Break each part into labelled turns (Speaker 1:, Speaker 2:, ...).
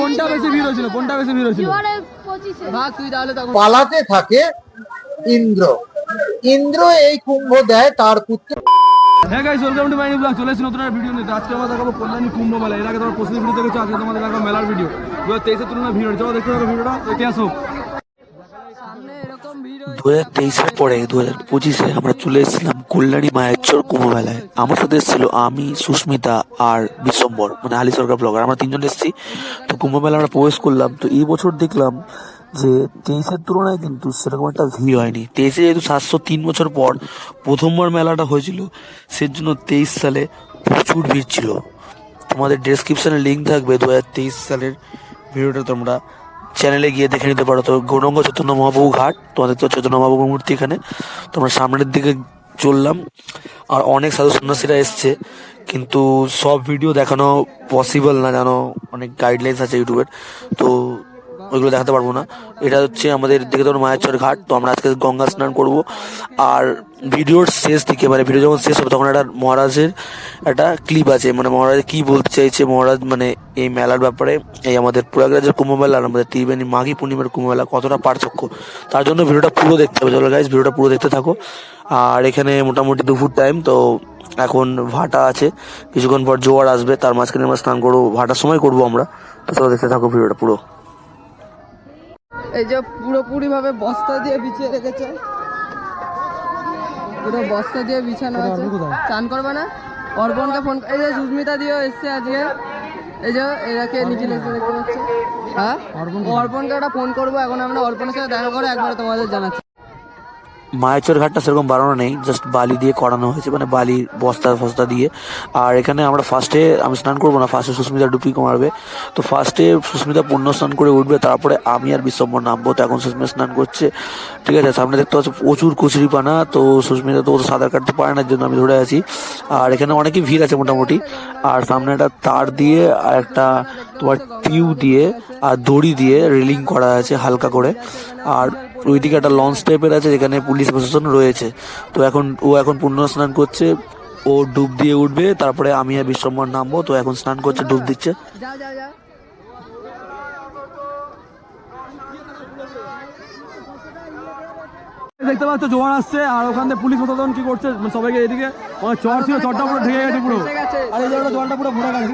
Speaker 1: কোনটা বেশি ভিড় হয়েছিল? কোনটা বেশি ভিড় হয়েছিল?
Speaker 2: ভাগ তুই তাহলে
Speaker 3: পালাতে থাকে ইন্দ্র। ইন্দ্র এই কুম্ভ দেয় তার পুত্র
Speaker 1: হ্যাঁ guys welcome to my new blog চলে এসেছি নতুন ভিডিও নিতে আজকে আমরা দেখাবো কল্যাণী কুম্ভ মেলা। এর আগে তোমার প্রস্তুতি ভিডিও দেখেছ আজকে তোমাদের দেখাবো মেলার ভিডিও দু হাজার তেইশের তুলনায় ভিড় হয়েছে। দেখতে পাবো ভিডিওটা ইতিহাস আসো
Speaker 2: সামনে এরকম ভিড় হয়ে
Speaker 4: দু হাজার তেইশের পরে দু হাজার পঁচিশে আমরা চলে এসেছিলাম কল্যাণী মায়ের চর মেলায় আমার সাথে এসেছিল আমি, সুস্মিতা আর বিশ্বম্বর মানে আলী সরকার ব্লগার। আমরা তিনজন এসেছি, তো কুম্ভ মেলা আমরা প্রবেশ করলাম। তো এই বছর দেখলাম যে তেইশের তুলনায় কিন্তু সেরকম একটা ভিড় হয়নি। তেইশে যেহেতু সাতশো তিন বছর পর প্রথমবার মেলাটা হয়েছিল, সেজন্য তেইশ সালে প্রচুর ভিড় ছিল। তোমাদের ডেসক্রিপশনে লিঙ্ক থাকবে দু হাজার তেইশ সালের ভিডিওটা তোমরা চ্যানেলে গিয়ে দেখে নিতে পারো তো গৌরঙ্গ চৈতন্য মহাপ্রভু ঘাট। তোমাদের তো চৈতন্য মহাপ্রভুর মূর্তি এখানে। তোমরা সামনের দিকে চললাম। আর অনেক সাধু সন্ন্যাসীরা এসছে। কিন্তু সব ভিডিও দেখানো পসিবল না, জানো? অনেক গাইডলাইন্স আছে ইউটিউবের তো ওইগুলো দেখাতে পারব না। এটা হচ্ছে আমাদের দিকে ধরুন মায়াচর ঘাট, তো আমরা আজকে গঙ্গা স্নান করব। আর ভিডিওর শেষ দিকে মানে ভিডিও যখন শেষ হবে তখন একটা মহারাজের একটা ক্লিপ আছে মানে মহারাজ কি বলতে চাইছে, মহারাজ মানে এই মেলার ব্যাপারে, এই আমাদের প্রয়াগরাজের কুম্ভ মেলা আর আমাদের ত্রিবেণী মাঘী পূর্ণিমার কুম্ভ মেলা কতটা পার্থক্য। তার জন্য ভিডিওটা পুরো দেখতে হবে। চলো গাইজ ভিডিওটা পুরো দেখতে থাকো। আর এখানে মোটামুটি দুপুর টাইম তো এখন ভাটা আছে। কিছুক্ষণ পর জোয়ার আসবে, তার মাঝখানে আমরা স্নান করব, ভাটার সময় করব আমরা। তো দেখতে থাকো ভিডিওটা পুরো।
Speaker 2: এই যে পুরোপুরি ভাবে বস্তা দিয়ে বিছিয়ে রেখেছে। পুরো বস্তা দিয়ে বিছানো আছে। চান করবে না? অর্পণকে ফোন এই যে সুস্মিতা দিয়েও এসছে আজকে। এই যে এরাকে নিচে লেখতে দেখতে পাচ্ছে। হ্যাঁ? অর্পণকে একটা ফোন করব এখন আমরা অর্পণের সাথে দেখা করে একবার তোমাদের জানাচ্ছি।
Speaker 4: মায়ের ঘাটটা সেরকম বানানো নেই জাস্ট বালি দিয়ে করানো হয়েছে মানে বালির বস্তা ফস্তা দিয়ে। আর এখানে আমরা ফার্স্টে আমি স্নান করব না ফার্স্টে সুস্মিতা ডুবি মারবে। তো ফার্স্টে সুস্মিতা পূর্ণ স্নান করে উঠবে, তারপরে আমি আর বিশ্বম্বর নামবো, তো এখন সুস্মিতা স্নান করছে। ঠিক আছে, সামনে দেখতে পাচ্ছি প্রচুর কচুরি পানা তো সুস্মিতা তো সাঁতার কাটতে পারে না জন্য আমি ধরে আছি। আর এখানে অনেকই ভিড় আছে মোটামুটি। আর সামনে একটা তার দিয়ে, আর একটা তোমার টিউ দিয়ে, আর দড়ি দিয়ে রেলিং করা আছে হালকা করে। আর ওইদিকে একটা লঞ্চ টাইপের আছে যেখানে পুলিশ প্রশাসন রয়েছে। তো এখন ও এখন পুণ্য স্নান করছে, ও ডুব দিয়ে উঠবে, তারপরে আমি আর বিশ্বম্বর নামবো, তো এখন স্নান করছে, ডুব দিচ্ছে।
Speaker 1: দেখতে পাচ্ছ জোয়ার আসছে আর ওখান থেকে পুলিশ প্রশাসন কি করছে? মানে সবাইকে এদিকে অনেক চর ছিল চরটা পুরো ঢেকে গেছে পুরো। আর এই জায়গাটা জোয়ারটা পুরো ভরে গেছে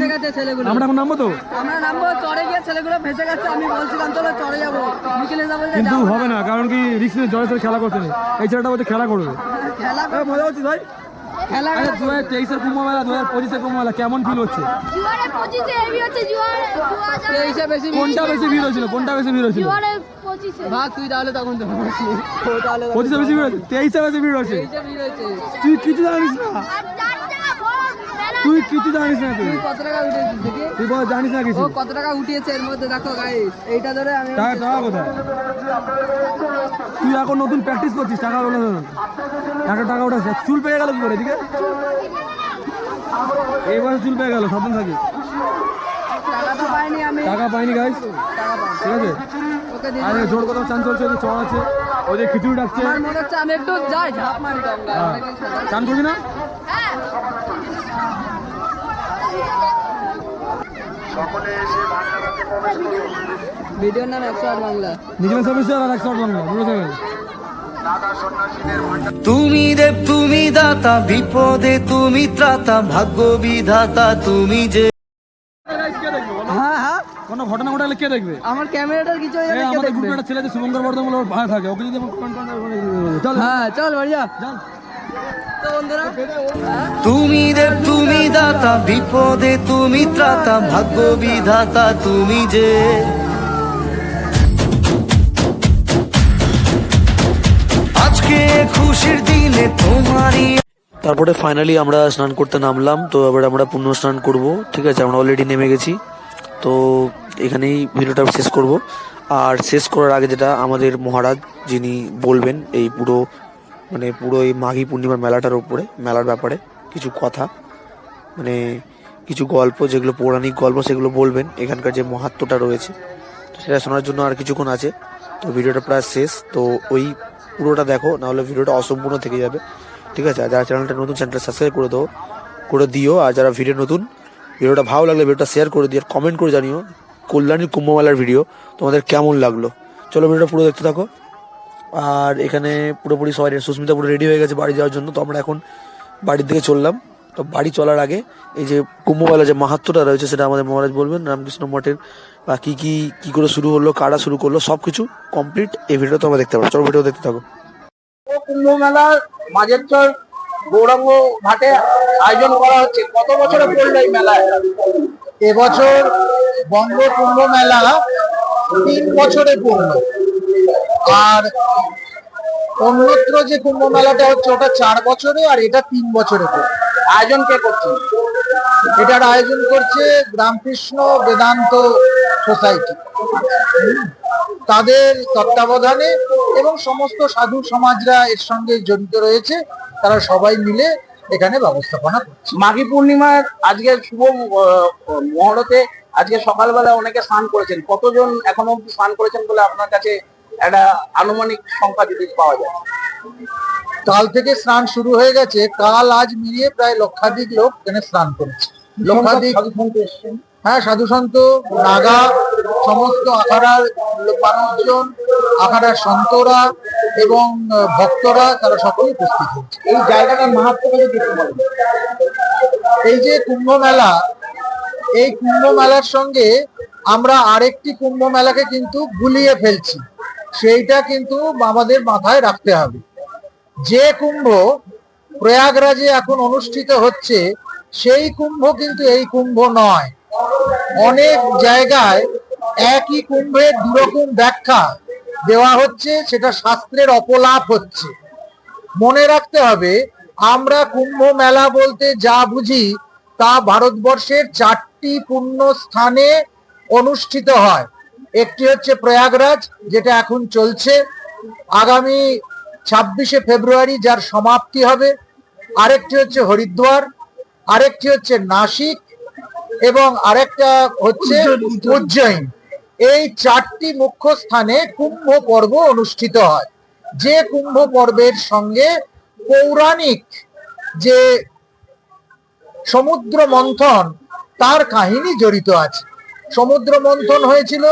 Speaker 1: ঠিক আছে? আমরা এখন নামবো তো?
Speaker 2: আমরা নামবো চরে গিয়ে ছেলেগুলো ভেসে গেছে আমি বলছিলাম চলো চরে যাব। বিকেলে যাব
Speaker 1: কিন্তু হবে না কারণ কি রিক্স নিয়ে জয়ের সাথে খেলা করছে এই ছেলেটা বলছে খেলা করবে।
Speaker 2: খেলা
Speaker 1: মজা হচ্ছে ভাই।
Speaker 2: খেলা
Speaker 1: দু হাজার তেইশের কুম্ভ মেলা দু হাজার পঁচিশের কুম্ভ মেলা কেমন ফিল হচ্ছে কোনটা বেশি ভিড় হয়েছিল? কোনটা বেশি ভিড় হয়েছিল?
Speaker 2: ভাগ তুই তাহলে তখন তো
Speaker 1: পঁচিশে বেশি ভিড় হয়েছে তেইশে বেশি ভিড় হয়েছে। তুই কিছু জানিস না
Speaker 5: আর চারটা বড় মেলা
Speaker 1: তুই কিছু জানিস না তুই।
Speaker 2: কত টাকা উঠিয়েছিস দেখি?
Speaker 1: তুই বল জানিস না কিছু।
Speaker 2: ও কত টাকা উঠিয়েছে এর মধ্যে? দেখো গাইস এইটা ধরে আমি
Speaker 1: টাকা টাকা কোথায়? তুই এখন নতুন প্র্যাকটিস করছিস টাকা ওঠা একটা টাকা ওঠা চুল পেয়ে গেল কি করে এদিকে? এই বয়সে চুল পেয়ে গেল সাবধান থাকিস
Speaker 2: টাকা পাইনি
Speaker 1: টাকা গাইস ঠিক আছে? আরে জোর কথা চান চলছে ওদের চড় আছে ওদের খিচুড়ি ডাকছে।
Speaker 2: আমার মনে হচ্ছে আমি একটু যাই ঝাঁপ মারি গঙ্গা
Speaker 1: হ্যাঁ। চান করবি না?
Speaker 2: ভিডিওর নাম একশো আট বাংলা।
Speaker 1: নিজের সার্ভিস আর একশো আট বাংলা
Speaker 6: তুমি দেব তুমি দাতা বিপদে তুমি ত্রাতা ভাগ্য বিধাতা তুমি যে
Speaker 2: হ্যাঁ হ্যাঁ।
Speaker 1: কোনো ঘটনা ঘটালে কে দেখবে?
Speaker 2: আমার ক্যামেরাটার কিছু হয়ে যাবে
Speaker 1: আমাদের গ্রুপে একটা ছেলে আছে শুভঙ্কর বর্ধমান ওর ভাই থাকে ওকে যদি
Speaker 2: হ্যাঁ চল।
Speaker 6: তুমি দেব তুমি দাতা বিপদে তুমি ত্রাতা ভাগ্য বিধাতা তুমি যে। আজকে খুশির দিনে তোমারই
Speaker 4: তারপরে ফাইনালি আমরা স্নান করতে নামলাম তো এবার আমরা পুণ্য স্নান করব ঠিক আছে? আমরা অলরেডি নেমে গেছি তো এখানেই ভিডিওটা শেষ করব। আর শেষ করার আগে যেটা আমাদের মহারাজ যিনি বলবেন এই পুরো মানে পুরো এই মাঘী পূর্ণিমার মেলাটার উপরে, মেলার ব্যাপারে কিছু কথা মানে কিছু গল্প, যেগুলো পৌরাণিক গল্প সেগুলো বলবেন, এখানকার যে মহাত্মটা রয়েছে। সেটা শোনার জন্য আর কিছুক্ষণ আছে। তো ভিডিওটা প্রায় শেষ। তো ওই পুরোটা দেখো, নাহলে ভিডিওটা অসম্পূর্ণ থেকে যাবে। ঠিক আছে? আর যারা চ্যানেলটা নতুন, চ্যানেলটা সাবস্ক্রাইব করে দাও, করে দিও। আর যারা ভিডিও নতুন, ভিডিওটা ভালো লাগলে ভিডিওটা শেয়ার করে দিও। আর কমেন্ট করে জানিও, কল্যাণী কুম্ভমেলার ভিডিও তোমাদের কেমন লাগল? চলো ভিডিওটা পুরো দেখতে থাকো। আর এখানে পুরোপুরি সবাই সুস্মিতা পুরো রেডি হয়ে গেছে বাড়ি যাওয়ার জন্য, তো আমরা এখন বাড়ির দিকে চললাম। তো বাড়ি চলার আগে এই যে কুম্ভমেলা যে মাহাত্মটা রয়েছে সেটা আমাদের মহারাজ বলবেন, রামকৃষ্ণ মঠের, বা কি কি কি করে শুরু হলো, কারা শুরু করল সব কিছু কমপ্লিট এই ভিডিও তোমরা দেখতে পাবো চলো ভিডিও দেখতে থাকো।
Speaker 3: কুম্ভ মেলার মাঝের চর গৌরাঙ্গ ঘাটে আয়োজন করা হচ্ছে। কত বছরে পড়ল এই মেলায়? এবছর বঙ্গ কুম্ভ মেলা তিন বছরে পড়ল। আর অন্যত্র যে কুম্ভ মেলাটা হচ্ছে, ওটা চার বছরে আর এটা তিন বছরে আয়োজন কে করছে? এটার আয়োজন করছে রামকৃষ্ণ বেদান্ত সোসাইটি। তাদের তত্ত্বাবধানে এবং সমস্ত সাধু সমাজরা এর সঙ্গে জড়িত রয়েছে, তারা সবাই মিলে এখানে ব্যবস্থাপনা করছে।
Speaker 7: মাঘী পূর্ণিমার আজকে শুভ মহরতে আজকে সকালবেলা অনেকে স্নান করেছেন। কতজন এখনও অব্দি স্নান করেছেন বলে আপনার কাছে একটা আনুমানিক সংখ্যা যদি পাওয়া যায়।
Speaker 3: কাল থেকে স্নান শুরু হয়ে গেছে কাল আজ মিলিয়ে প্রায় লক্ষাধিক লোক এখানে স্নান করেছে। লক্ষাধিক হ্যাঁ সাধু সন্ত নাগা সমস্ত আখাড়ার মানুষজন আখাড়ার সন্তরা এবং ভক্তরা তারা সকলে উপস্থিত হয়েছে।
Speaker 7: এই জায়গাটার মাহাত্ম।
Speaker 3: এই যে কুম্ভ মেলা এই কুম্ভ মেলার সঙ্গে আমরা আরেকটি কুম্ভ মেলাকে কিন্তু গুলিয়ে ফেলছি। সেইটা কিন্তু আমাদের মাথায় রাখতে হবে। যে কুম্ভ প্রয়াগরাজে এখন অনুষ্ঠিত হচ্ছে, সেই কুম্ভ কিন্তু এই কুম্ভ নয়। অনেক জায়গায় একই কুম্ভের দুরকম ব্যাখ্যা দেওয়া হচ্ছে, সেটা শাস্ত্রের অপলাপ হচ্ছে। মনে রাখতে হবে, আমরা কুম্ভ মেলা বলতে যা বুঝি, তা ভারতবর্ষের চারটি পূর্ণ স্থানে অনুষ্ঠিত হয়। একটি হচ্ছে প্রয়াগরাজ যেটা এখন চলছে। আগামী ছাব্বিশে ফেব্রুয়ারি যার সমাপ্তি হবে আরেকটি হচ্ছে হরিদ্বার আরেকটি হচ্ছে নাসিক এবং আরেকটা হচ্ছে উজ্জয়ন। এই চারটি মুখ্য স্থানে কুম্ভ পর্ব অনুষ্ঠিত হয়। যে কুম্ভ পর্বের সঙ্গে পৌরাণিক যে সমুদ্র মন্থন তার কাহিনী জড়িত আছে। সমুদ্র মন্থন হয়েছিল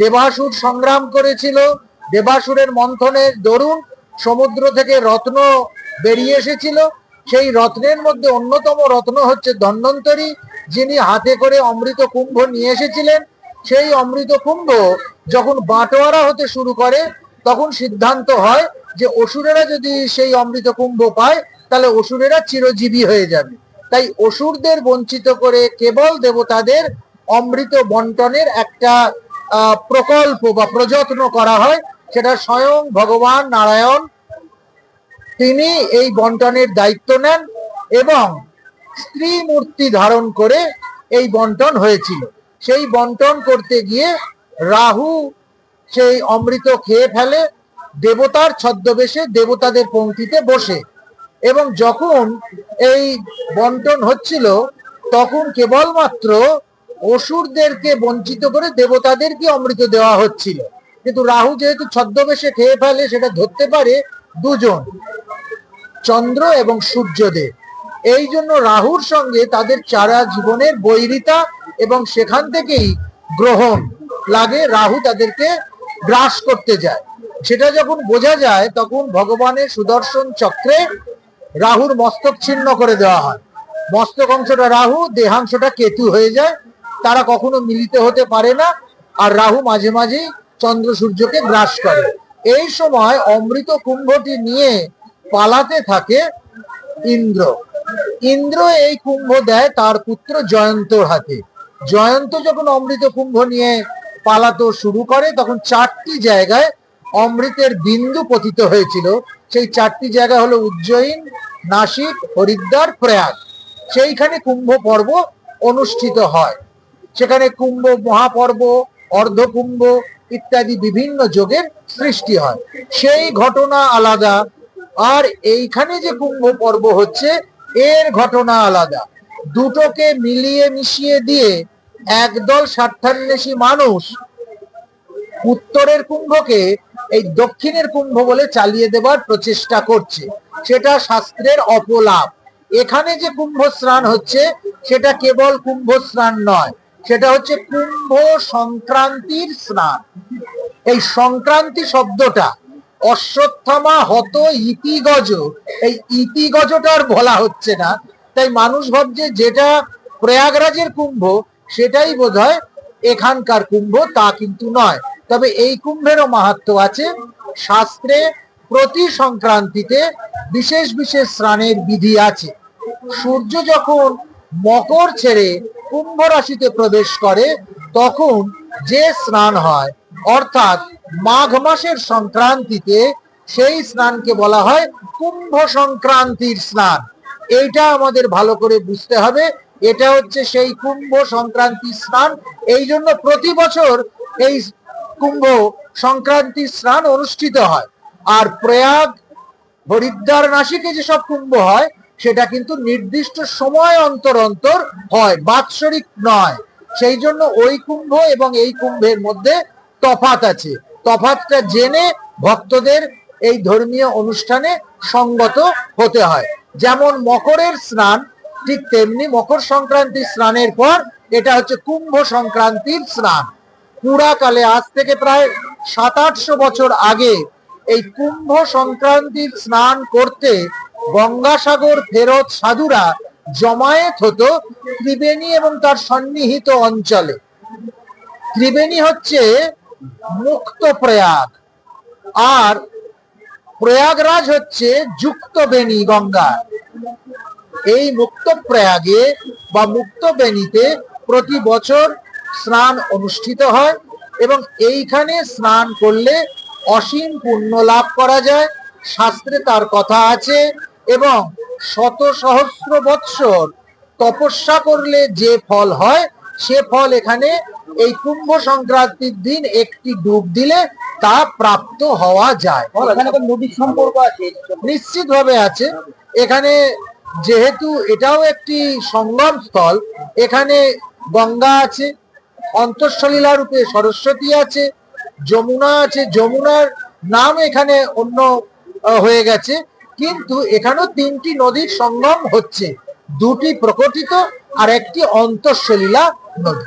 Speaker 3: দেবাসুর সংগ্রাম করেছিল। দেবাসুরের মন্থনের দরুন সমুদ্র থেকে রত্ন বেরিয়ে এসেছিল। সেই রত্নের মধ্যে অন্যতম রত্ন হচ্ছে ধন্বন্তরী, যিনি হাতে করে অমৃত কুম্ভ নিয়ে এসেছিলেন। সেই অমৃত কুম্ভ যখন বাটোয়ারা হতে শুরু করে, তখন সিদ্ধান্ত হয় যে অসুরেরা যদি সেই অমৃত কুম্ভ পায়, তাহলে অসুরেরা চিরজীবী হয়ে যাবে। তাই অসুরদের বঞ্চিত করে কেবল দেবতাদের অমৃত বন্টনের একটা প্রকল্প বা প্রযত্ন করা হয়, সেটা স্বয়ং ভগবান নারায়ণ। তিনি এই বন্টনের দায়িত্ব নেন এবং স্ত্রী মূর্তি ধারণ করে এই বন্টন হয়েছিল। সেই বন্টন করতে গিয়ে রাহু সেই অমৃত খেয়ে ফেলে, দেবতার ছদ্মবেশে দেবতাদের পঙ্ক্তিতে বসে এবং যখন এই বন্টন হচ্ছিল, তখন কেবলমাত্র অসুরদেরকে বঞ্চিত করে দেবতাদেরকে অমৃত দেওয়া হচ্ছিল। কিন্তু রাহু যেহেতু ছদ্মবেশে খেয়ে ফেলে, সেটা ধরতে পারে দুজন, চন্দ্র এবং সূর্যদেব। এই জন্য রাহুর সঙ্গে তাদের চারা জীবনের বৈরিতা এবং সেখান থেকেই গ্রহণ লাগে, রাহু তাদেরকে গ্রাস করতে যায়। সেটা যখন বোঝা যায়, তখন ভগবানের সুদর্শন চক্রে রাহুর মস্তক ছিন্ন করে দেওয়া হয়। মস্তক অংশটা রাহু, দেহাংশটা কেতু হয়ে যায়। তারা কখনো মিলিত হতে পারে না, আর রাহু মাঝে মাঝেই চন্দ্র সূর্যকে গ্রাস করে। এই সময় অমৃত কুম্ভটি নিয়ে পালাতে থাকে ইন্দ্র। ইন্দ্র এই কুম্ভ দেয় তার পুত্র জয়ন্তর হাতে। জয়ন্ত যখন অমৃত কুম্ভ নিয়ে পালাতো শুরু করে, তখন চারটি জায়গায় অমৃতের বিন্দু পতিত হয়েছিল। সেই চারটি জায়গা হলো উজ্জয়িন, নাসিক, হরিদ্বার, প্রয়াগ। সেইখানে কুম্ভ পর্ব অনুষ্ঠিত হয়। সেখানে কুম্ভ, মহাপর্ব, অর্ধকুম্ভ ইত্যাদি বিভিন্ন যোগের সৃষ্টি হয়। সেই ঘটনা আলাদা। আর এইখানে যে কুম্ভ পর্ব হচ্ছে, এর ঘটনা আলাদা। দুটোকে মিলিয়ে মিশিয়ে দিয়ে একদল স্বার্থান্বেষী মানুষ উত্তরের কুম্ভকে এই দক্ষিণের কুম্ভ বলে চালিয়ে দেবার প্রচেষ্টা করছে। সেটা শাস্ত্রের অপলাপ। এখানে যে কুম্ভ স্নান হচ্ছে, সেটা কেবল কুম্ভ স্নান নয় সেটা হচ্ছে কুম্ভ সংক্রান্তির স্নান। এই সংক্রান্তি শব্দটা অশ্বত্থামা হত ইতিগজ। এই ইতিগজটা আর বলা হচ্ছে না। তাই মানুষ ভাবছে যেটা প্রয়াগরাজের কুম্ভ, সেটাই বোধহয় এখানকার কুম্ভ, তা কিন্তু নয়। তবে এই কুম্ভেরও মাহাত্ম আছে। শাস্ত্রে প্রতি সংক্রান্তিতে বিশেষ বিশেষ স্নানের বিধি আছে। সূর্য যখন মকর ছেড়ে কুম্ভ রাশিতে প্রবেশ করে, তখন যে স্নান হয়, অর্থাৎ মাঘ মাসের সংক্রান্তিতে সেই স্নানকে বলা হয় কুম্ভ সংক্রান্তির স্নান। এইটা আমাদের ভালো করে বুঝতে হবে। এটা হচ্ছে সেই কুম্ভ সংক্রান্তি স্নান। এই জন্য প্রতি বছর এই কুম্ভ সংক্রান্তি স্নান অনুষ্ঠিত হয়। আর প্রয়াগ, হরিদ্বার, নাসিকে যেসব কুম্ভ হয় সেটা কিন্তু নির্দিষ্ট সময় অন্তর অন্তর হয়, বাৎসরিক নয়। সেই জন্য ওই কুম্ভ এবং এই কুম্ভের মধ্যে তফাত আছে। তফাতটা জেনে ভক্তদের এই ধর্মীয় অনুষ্ঠানে সঙ্গত হতে হয়। যেমন মকরের স্নান, ঠিক তেমনি মকর সংক্রান্তির স্নানের পর এটা হচ্ছে কুম্ভ সংক্রান্তির স্নান। পুরাকালে আজ থেকে প্রায় সাত আটশো বছর আগে এই কুম্ভ সংক্রান্তির স্নান করতে গঙ্গাসাগর ফেরত সাধুরা জমায়েত হতো ত্রিবেণী এবং তার সন্নিহিত অঞ্চলে। ত্রিবেণী হচ্ছে মুক্ত প্রয়াগ আর প্রয়াগরাজ হচ্ছে যুক্ত বেণী গঙ্গা। এই মুক্ত প্রয়াগে বা মুক্ত বেণীতে প্রতি বছর স্নান অনুষ্ঠিত হয় এবং এইখানে স্নান করলে অসীম পুণ্য লাভ করা যায়। শাস্ত্রে তার কথা আছে এবং শত সহস্র বৎসর তপস্যা করলে যে ফল হয় সে ফল এখানে এই কুম্ভ সংক্রান্তির দিন একটি ডুব দিলে তা প্রাপ্ত হওয়া যায়।
Speaker 7: নদীর সম্পর্ক আছে।
Speaker 3: নিশ্চিত ভাবে আছে। এখানে যেহেতু এটাও একটি সঙ্গম স্থল এখানে গঙ্গা আছে অন্তঃসলীলা রূপে সরস্বতী আছে যমুনা আছে যমুনার নাম এখানে অন্য হয়ে গেছে। কিন্তু এখানেও তিনটি নদীর সঙ্গম হচ্ছে। দুটি প্রকটিত আর একটি অন্তঃসলীলা নদী।